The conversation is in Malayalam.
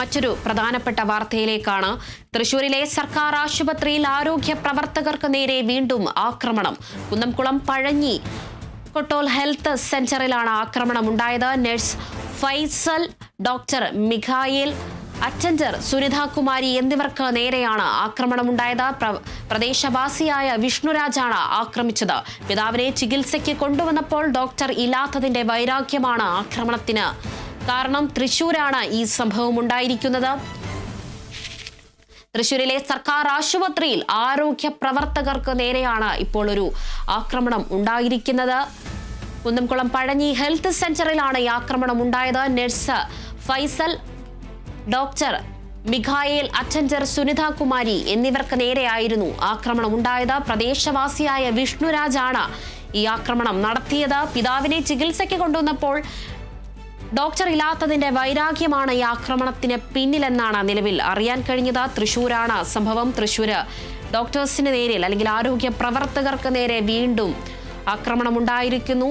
മറ്റൊരു പ്രധാനപ്പെട്ട വാർത്തയിലേക്കാണ്. തൃശൂരിലെ സർക്കാർ ആശുപത്രിയിൽ ആരോഗ്യ പ്രവർത്തകർക്ക് നേരെ വീണ്ടും ആക്രമണം. കുന്നംകുളം പഴഞ്ഞി കൊട്ടോൽ ഹെൽത്ത് സെന്ററിലാണ് ആക്രമണം ഉണ്ടായത് nurse Faisal doctor Mikhael attender Sunitha Kumari എന്നിവർക്ക് നേരെയാണ് ആക്രമണമുണ്ടായത്. ഉണ്ടായത് പ്രദേശവാസിയായ വിഷ്ണുരാജാണ് ആക്രമിച്ചത്. പിതാവിനെ ചികിത്സയ്ക്ക് കൊണ്ടുവന്നപ്പോൾ ഡോക്ടർ ഇല്ലാത്തതിന്റെ വൈരാഗ്യമാണ് ആക്രമണത്തിന് കാരണം തൃശൂരാണ് ഈ സംഭവം ഉണ്ടായിരിക്കുന്നത്. തൃശൂരിലെ സർക്കാർ ആശുപത്രിയിൽ ആരോഗ്യ പ്രവർത്തകർക്ക് നേരെയാണ് ഇപ്പോൾ ഒരു ആക്രമണം ഉണ്ടായിരിക്കുന്നത്. കുന്നംകുളം പഴഞ്ഞി ഹെൽത്ത് സെന്ററിലാണ് ഈ ആക്രമണം ഉണ്ടായത്. Nurse Faisal doctor Mikhael attender Sunitha Kumari എന്നിവർക്ക് നേരെയായിരുന്നു ആക്രമണം ഉണ്ടായത്. പ്രദേശവാസിയായ വിഷ്ണുരാജാണ് ഈ ആക്രമണം നടത്തിയത്. പിതാവിനെ ചികിത്സയ്ക്ക് കൊണ്ടുവന്നപ്പോൾ ഡോക്ടർ ഇല്ലാത്തതിന്റെ വൈരാഗ്യമാണ് ഈ ആക്രമണത്തിന് പിന്നിലെന്നാണ് നിലവിൽ അറിയാൻ കഴിഞ്ഞത്. തൃശൂരാണ് സംഭവം. തൃശൂര് ഡോക്ടേഴ്സിന് നേരിൽ അല്ലെങ്കിൽ ആരോഗ്യ പ്രവർത്തകർക്ക് നേരെ വീണ്ടും ആക്രമണം ഉണ്ടായിരിക്കുന്നു